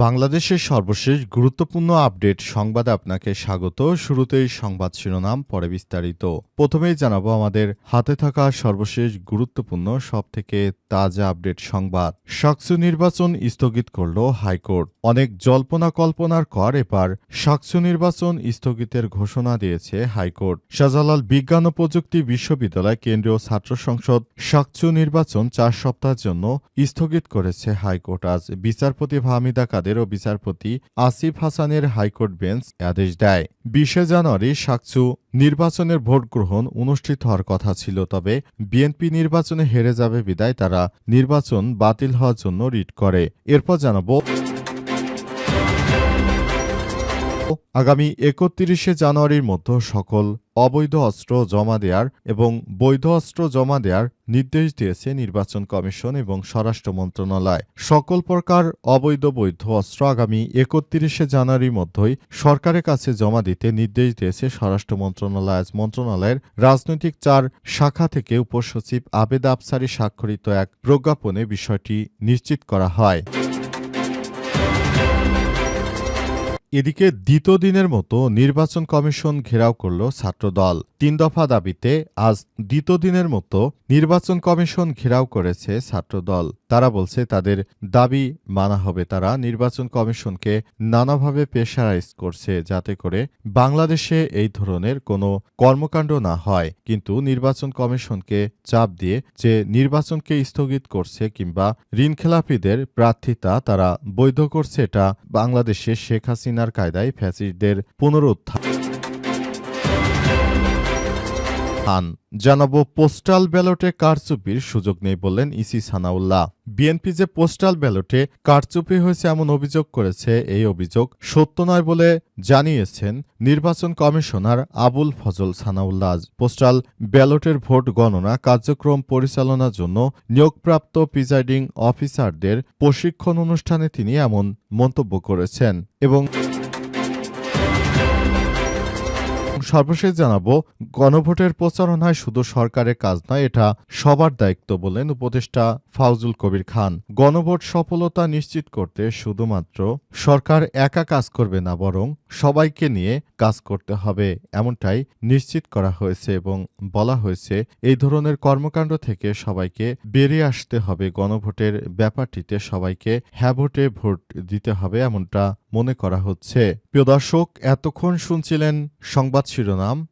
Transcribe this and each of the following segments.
বাংলাদেশের সর্বশেষ গুরুত্বপূর্ণ আপডেট সংবাদে আপনাকে স্বাগত। শুরুতেই সংবাদ শিরোনাম, পরে বিস্তারিত। প্রথমেই জানাব আমাদের হাতে থাকা সর্বশেষ গুরুত্বপূর্ণ, সবথেকে তাজা আপডেট সংবাদ। সাকসু নির্বাচন স্থগিত করল হাইকোর্ট। অনেক জল্পনা কল্পনার কর এবার সাকসু নির্বাচন স্থগিতের ঘোষণা দিয়েছে হাইকোর্ট। শাহজালাল বিজ্ঞান ও প্রযুক্তি বিশ্ববিদ্যালয় কেন্দ্রীয় ছাত্র সংসদ সাকসু নির্বাচন চার সপ্তাহের জন্য স্থগিত করেছে হাইকোর্ট। আজ বিচারপতি ফাহমিদা কাদের ও বিচারপতি আসিফ হাসানের হাইকোর্ট বেঞ্চ আদেশ দেয়। বিশে জানুয়ারি সাকচু নির্বাচনের ভোট গ্রহণ অনুষ্ঠিত হওয়ার কথা ছিল, তবে বিএনপি নির্বাচনে হেরে যাবে বিদায় তারা নির্বাচন বাতিল হওয়ার জন্য রিট করে। এরপর জানাব আগামী একত্রিশে জানুয়ারির মধ্যে সকল অবৈধ অস্ত্র জমা দেওয়ার এবং বৈধ অস্ত্র জমা দেওয়ার নির্দেশ দিয়েছে নির্বাচন কমিশন এবং স্বরাষ্ট্র মন্ত্রণালয়। সকল প্রকার অবৈধ বৈধ অস্ত্র আগামী একত্রিশে জানুয়ারির মধ্যেই সরকারের কাছে জমা দিতে নির্দেশ দিয়েছে স্বরাষ্ট্র মন্ত্রণালয়। মন্ত্রণালয়ের রাজনৈতিক চার শাখা থেকে উপসচিব আবেদ আফসারি স্বাক্ষরিত এক প্রজ্ঞাপনে বিষয়টি নিশ্চিত করা হয়। এদিকে দ্বিতীয় দিনের মতো নির্বাচন কমিশন ঘেরাও করল ছাত্রদল। তিন দফা দাবিতে আজ দ্বিতীয় দিনের মতো নির্বাচন কমিশন ঘেরাও করেছে ছাত্রদল। তারা বলছে তাদের দাবি মানা হবে। তারা নির্বাচন কমিশনকে নানাভাবে প্রেশারাইজ করছে যাতে করে বাংলাদেশে এই ধরনের কোনো কর্মকাণ্ড না হয়। কিন্তু নির্বাচন কমিশনকে চাপ দিয়ে যে নির্বাচনকে স্থগিত করছে কিংবা ঋণখেলাপিদের প্রার্থিতা তারা বৈধ করছে, এটা বাংলাদেশে শেখ হাসিনার কায়দায় ফ্যাসিস্টদের পুনরুত্থান খান জানাব পোস্টাল ব্যালটে কারচুপির সুযোগ নেই বললেন ইসি সানাউল্লাহ। বিএনপি যে পোস্টাল ব্যালটে কারচুপি হয়েছে এমন অভিযোগ করেছে, এই অভিযোগ সত্য নয় বলে জানিয়েছেন নির্বাচন কমিশনার আবুল ফজল সানাউল্লাহ। পোস্টাল ব্যালটের ভোট গণনা কার্যক্রম পরিচালনার জন্য নিয়োগপ্রাপ্ত প্রিজাইডিং অফিসারদের প্রশিক্ষণ অনুষ্ঠানে তিনি এমন মন্তব্য করেছেন এবং সর্বশেষ জানাব, গণভোটের প্রচারণায় শুধু সরকারের কাজ নয়, এটা সবার দায়িত্ব বলেন উপদেষ্টা ফাউজুল কবির খান। গণভোট সফলতা নিশ্চিত করতে শুধুমাত্র সরকার একা কাজ করবে না, বরং সবাইকে নিয়ে কাজ করতে হবে, এমনটাই নিশ্চিত করা হয়েছে এবং বলা হয়েছে এই ধরনের কর্মকাণ্ড থেকে সবাইকে বেরিয়ে আসতে হবে, গণভোটের ব্যাপারটিতে সবাইকে হ্যাভোটে ভোট দিতে হবে, এমনটা মনে করা হচ্ছে। প্রিয় দর্শক এতক্ষণ শুনছিলেন সংবাদ শিরোনাম।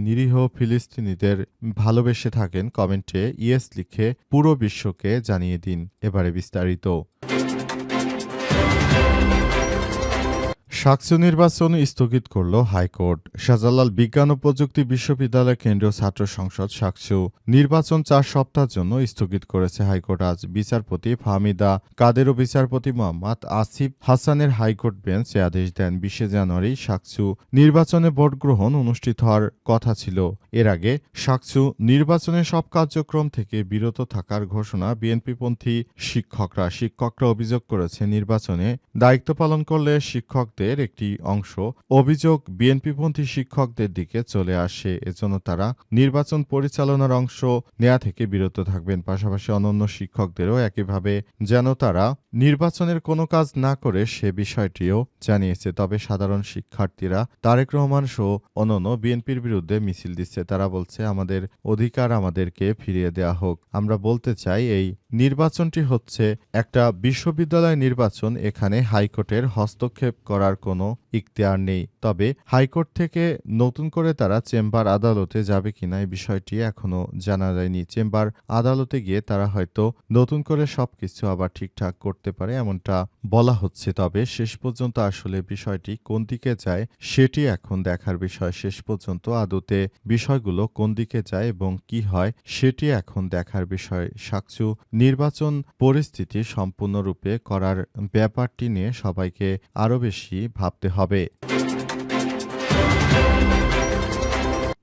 নিরীহ ফিলিস্তিনিদের ভালোবেসে থাকেন কমেন্টে ইয়েস লিখে পুরো বিশ্বকে জানিয়ে দিন। এবারে বিস্তারিত। সাকসু নির্বাচন স্থগিত করল হাইকোর্ট। শাহজালাল বিজ্ঞান ও প্রযুক্তি বিশ্ববিদ্যালয় কেন্দ্রীয় ছাত্র সংসদ সাকসু নির্বাচন চার সপ্তাহের জন্য স্থগিত করেছে হাইকোর্ট। আজ বিচারপতি ফাহমিদা কাদের ও বিচারপতি মোহাম্মদ আসিফ হাসানের হাইকোর্ট বেঞ্চ এ আদেশ দেন। বিশে জানুয়ারি সাকসু নির্বাচনে ভোট গ্রহণ অনুষ্ঠিত হওয়ার কথা ছিল। এর আগে সাকসু নির্বাচনের সব কার্যক্রম থেকে বিরত থাকার ঘোষণা বিএনপিপন্থী শিক্ষকরা। শিক্ষকরা অভিযোগ করেছে, নির্বাচনে দায়িত্ব পালন করলে শিক্ষকদের একটি অংশ, অভিযোগ বিএনপিপন্থী শিক্ষকদের দিকে চলে আসে। এজন্য তারা নির্বাচন পরিচালনার অংশ নেয়া থেকে বিরত থাকবেন। পাশাপাশি অনন্য শিক্ষকদেরও একইভাবে যেন তারা নির্বাচনের কোনো কাজ না করে সে বিষয়টিও জানিয়েছে, তবে সাধারণ শিক্ষার্থীরা তারেক রহমান সহ অনন্য বিএনপির বিরুদ্ধে মিছিল দিচ্ছে। তারা বলছে, আমাদের অধিকার আমাদেরকে ফিরিয়ে দেয়া হোক। আমরা বলতে চাই, এই নির্বাচনটি হচ্ছে একটা বিশ্ববিদ্যালয় নির্বাচন। এখানে হাইকোর্টের হস্তক্ষেপ করার কোনো ইখতিয়ার নেই। তবে হাইকোর্ট থেকে নতুন করে তারা চেম্বার আদালতে যাবে কিনা এই বিষয়টি এখনও জানা যায়নি। চেম্বার আদালতে গিয়ে তারা হয়তো নতুন করে সবকিছু আবার ঠিকঠাক করতে পারে, এমনটা বলা হচ্ছে। তবে শেষ পর্যন্ত আসলে বিষয়টি কোন দিকে যায় সেটি এখন দেখার বিষয়। শেষ পর্যন্ত আদতে বিষয়গুলো কোন দিকে যায় এবং কি হয় সেটি এখন দেখার বিষয়। সাকচু নির্বাচন পরিস্থিতি সম্পূর্ণরূপে করার ব্যাপারটি নিয়ে সবাইকে আরও বেশি ভাবতে হবে।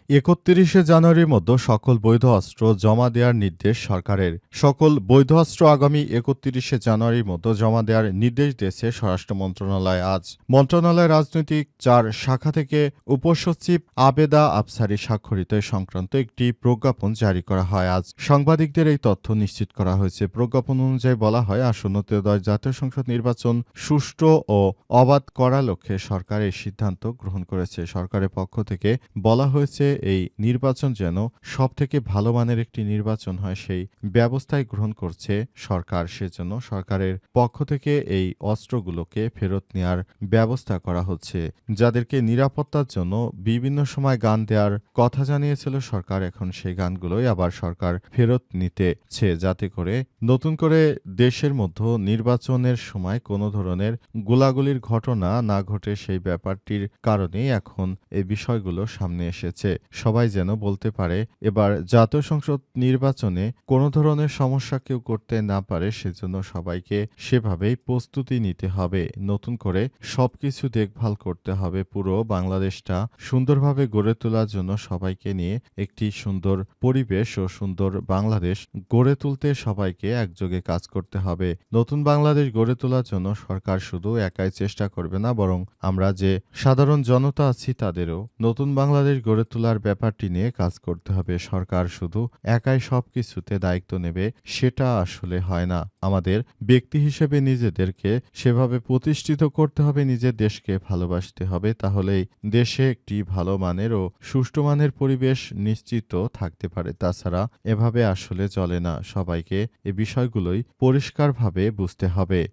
একত্রিশে জানুয়ারির মধ্যে সকল বৈধ অস্ত্র জমা দেওয়ার নির্দেশ সরকারের। সকল বৈধ অস্ত্র আগামী একত্রিশে জানুয়ারির মধ্যে জমা দেওয়ার নির্দেশ দিয়েছে স্বরাষ্ট্র মন্ত্রণালয় আজ। মন্ত্রণালয় রাজনৈতিক চার শাখা থেকে উপসচিব আবেদা আফসারি স্বাক্ষরিত সংক্রান্ত একটি প্রজ্ঞাপন জারি করা হয়। আজ সাংবাদিকদের এই তথ্য নিশ্চিত করা হয়েছে। প্রজ্ঞাপন অনুযায়ী বলা হয়, আসন্ন ত্রয়োদশ জাতীয় সংসদ নির্বাচন সুষ্ঠু ও অবাধ করার লক্ষ্যে সরকার এই সিদ্ধান্ত গ্রহণ করেছে। সরকারের পক্ষ থেকে বলা হয়েছে এই নির্বাচন যেন সব থেকে ভালো মানের একটি নির্বাচন হয় সেই ব্যবস্থায় গ্রহণ করছে সরকার। সেজন্য সরকারের পক্ষ থেকে এই অস্ত্রগুলোকে ফেরত নেওয়ার ব্যবস্থা করা হচ্ছে, যাদেরকে নিরাপত্তার জন্য বিভিন্ন সময় গান দেওয়ার কথা জানিয়েছিল সরকার। এখন সেই গানগুলোই আবার সরকার ফেরত নিতেছে, যাতে করে নতুন করে দেশের মধ্যে নির্বাচনের সময় কোনো ধরনের গোলাগুলির ঘটনা না ঘটে সেই ব্যাপারটির কারণেই এখন এই বিষয়গুলো সামনে এসেছে। সবাই যেন বলতে পারে, এবার জাতীয় সংসদ নির্বাচনে কোনো ধরনের সমস্যা কেউ করতে না পারে, সেজন্য সবাইকে সেভাবেই প্রস্তুতি নিতে হবে। নতুন করে সবকিছু দেখভাল করতে হবে পুরো বাংলাদেশটা সুন্দরভাবে গড়ে তোলার জন্য সবাইকে নিয়ে একটি সুন্দর পরিবেশ ও সুন্দর বাংলাদেশ গড়ে তুলতে সবাইকে একযোগে কাজ করতে হবে। নতুন বাংলাদেশ গড়ে তোলার জন্য সরকার শুধু একাই চেষ্টা করবে না, বরং আমরা যে সাধারণ জনতা আছি, তাদেরও নতুন বাংলাদেশ গড়ে তোলার ব্যাপারটি নিয়ে কাজ করতে হবে। সরকার শুধু একাই সবকিছুতে দায়িত্ব নেবে, সেটা আসলে হয় না। আমাদের ব্যক্তি হিসেবে নিজেদেরকে সেভাবে প্রতিষ্ঠিত করতে হবে, নিজের দেশকে ভালোবাসতে হবে। তাহলেই দেশে একটি ভালো মানের ও সুষ্ঠু মানের পরিবেশ নিশ্চিত থাকতে পারে। তাছাড়া এভাবে আসলে চলে না। সবাইকে এ বিষয়গুলোই পরিষ্কারভাবে বুঝতে হবে।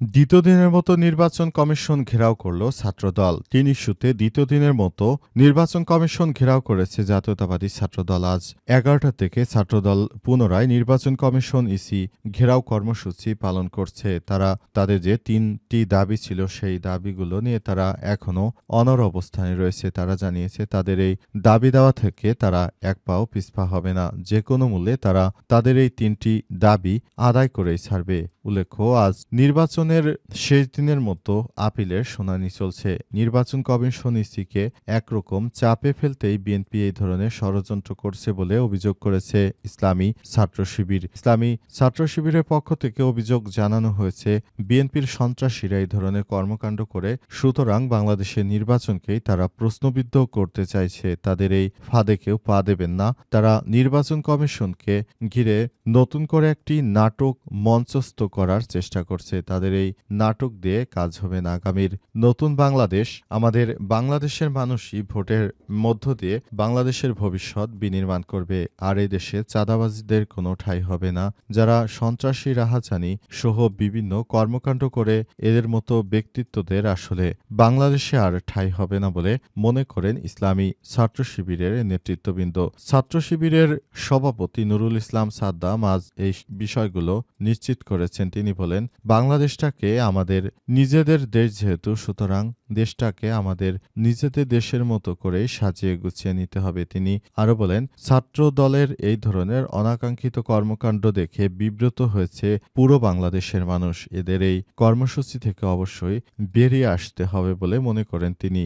দ্বিতীয় দিনের মতো নির্বাচন কমিশন ঘেরাও করল ছাত্রদল। তিন ইস্যুতে দ্বিতীয় দিনের মতো নির্বাচন কমিশন ঘেরাও করেছে জাতীয়তাবাদী ছাত্রদল। আজ এগারোটা থেকে ছাত্রদল পুনরায় নির্বাচন কমিশন ইসি ঘেরাও কর্মসূচি পালন করছে। তারা তাদের যে তিনটি দাবি ছিল সেই দাবিগুলো নিয়ে তারা এখনও অনর অবস্থানে রয়েছে। তারা জানিয়েছে, তাদের এই দাবি দেওয়া থেকে তারা এক পাও পিছপা হবে না। যে কোনো মূল্যে তারা তাদের এই তিনটি দাবি আদায় করেই ছাড়বে। উল্লেখ্য, আজ নির্বাচনের শেষ দিনের মতো আপিলের শুনানি চলছে। নির্বাচন কমিশন ইসিকে একরকম চাপে ফেলতেই বিএনপি এই ধরনের ষড়যন্ত্র করছে বলে অভিযোগ করেছে ইসলামী ছাত্র শিবির। ইসলামী ছাত্র শিবিরের পক্ষ থেকে অভিযোগ জানানো হয়েছে, বিএনপির সন্ত্রাসীরা এই ধরনের কর্মকাণ্ড করে, সুতরাং বাংলাদেশের নির্বাচনকেই তারা প্রশ্নবিদ্ধ করতে চাইছে। তাদের এই ফাঁদে কেউ পা দেবেন না। তারা নির্বাচন কমিশনকে ঘিরে নতুন করে একটি নাটক মঞ্চস্থ করার চেষ্টা করছে। তাদের এই নাটক দিয়ে কাজ হবে না। আগামীর নতুন বাংলাদেশ আমাদের বাংলাদেশের মানুষই ভোটের মধ্য দিয়ে বাংলাদেশের ভবিষ্যৎ বিনির্মাণ করবে। আর এই দেশে চাঁদাবাজিদের কোনো ঠাঁই হবে না। যারা সন্ত্রাসী রাহাজানি সহ বিভিন্ন কর্মকাণ্ড করে এদের মতো ব্যক্তিত্বদের আসলে বাংলাদেশে আর ঠাঁই হবে না বলে মনে করেন ইসলামী ছাত্র শিবিরের নেতৃত্ববৃন্দ। ছাত্র শিবিরের সভাপতি নুরুল ইসলাম সাদ্দাম আজ এই বিষয়গুলো নিশ্চিত করেছেন তিনি বলেন, বাংলাদেশটাকে আমাদের নিজেদের দেশ যেহেতু, সুতরাং দেশটাকে আমাদের নিজেদের দেশের মতো করে সাজিয়ে গুছিয়ে নিতে হবে। তিনি আরও বলেন ছাত্র দলের এই ধরনের অনাকাঙ্ক্ষিত কর্মকাণ্ড দেখে বিব্রত হয়েছে পুরো বাংলাদেশের মানুষ। এদের এই কর্মসূচি থেকে অবশ্যই বেরিয়ে আসতে হবে বলে মনে করেন তিনি।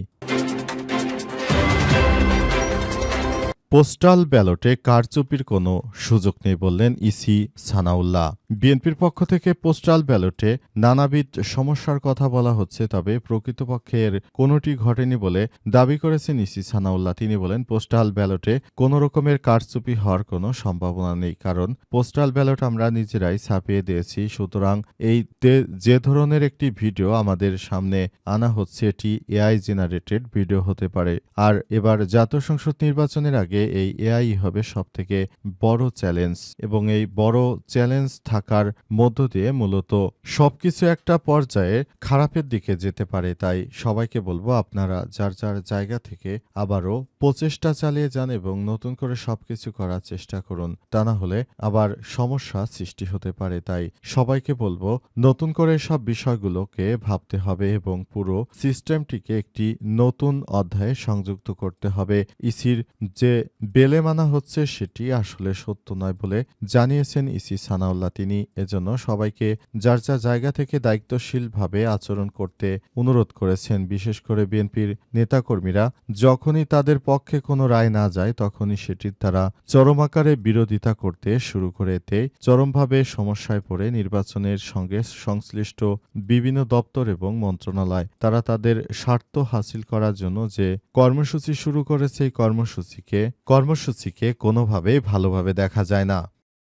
পোস্টাল ব্যালটে কারচুপির কোনো সুযোগ নেই বললেন ইসি সানাউল্লাহ। বিএনপির পক্ষ থেকে পোস্টাল ব্যালটে নানাবিধ সমস্যার কথা বলা হচ্ছে, তবে প্রকৃতপক্ষে এর কোনোটি ঘটেনি বলে দাবি করেছেন ইসি সানাউল্লাহ। তিনি বলেন, পোস্টাল ব্যালটে কোনো রকমের কারচুপি হওয়ার কোনো সম্ভাবনা নেই, কারণ পোস্টাল ব্যালট আমরা নিজেরাই ছাপিয়ে দিয়েছি। সুতরাং এই যে ধরনের একটি ভিডিও আমাদের সামনে আনা হচ্ছে, এটি এআই জেনারেটেড ভিডিও হতে পারে। আর এবার জাতীয় সংসদ নির্বাচনের আগে এই এআই হবে সবথেকে বড় চ্যালেঞ্জ এবং এই বড় চ্যালেঞ্জ থাকার মধ্য দিয়ে মূলত সবকিছু একটা পর্যায়ে খারাপের দিকে যেতে পারে। তাই সবাইকে বলব আপনারা যার যার জায়গা থেকে আবারও প্রচেষ্টা চালিয়ে যান এবং নতুন করে সবকিছু করার চেষ্টা করুন। তা না হলে আবার সমস্যা সৃষ্টি হতে পারে। তাই সবাইকে বলব, নতুন করে সব বিষয়গুলোকে ভাবতে হবে এবং পুরো সিস্টেমটিকে একটি নতুন অধ্যায়ে সংযুক্ত করতে হবে। ইসির যে বেলে মানা হচ্ছে সেটি আসলে সত্য নয় বলে জানিয়েছেন ইসি সানাউল্লাহ। তিনি এজন্য সবাইকে যার যা জায়গা থেকে দায়িত্বশীলভাবে আচরণ করতে অনুরোধ করেছেন। বিশেষ করে বিএনপির নেতাকর্মীরা, যখনই তাদের পক্ষে কোনো রায় না যায়, তখনই সেটির তারা চরম আকারে বিরোধিতা করতে শুরু করে। এতে চরমভাবে সমস্যায় পড়ে নির্বাচনের সঙ্গে সংশ্লিষ্ট বিভিন্ন দপ্তর এবং মন্ত্রণালয়। তারা তাদের স্বার্থ হাসিল করার জন্য যে কর্মসূচি শুরু করেছে, এই কর্মসূচিকে কর্মসূচিকে কোনোভাবেই ভালোভাবে দেখা যায় না।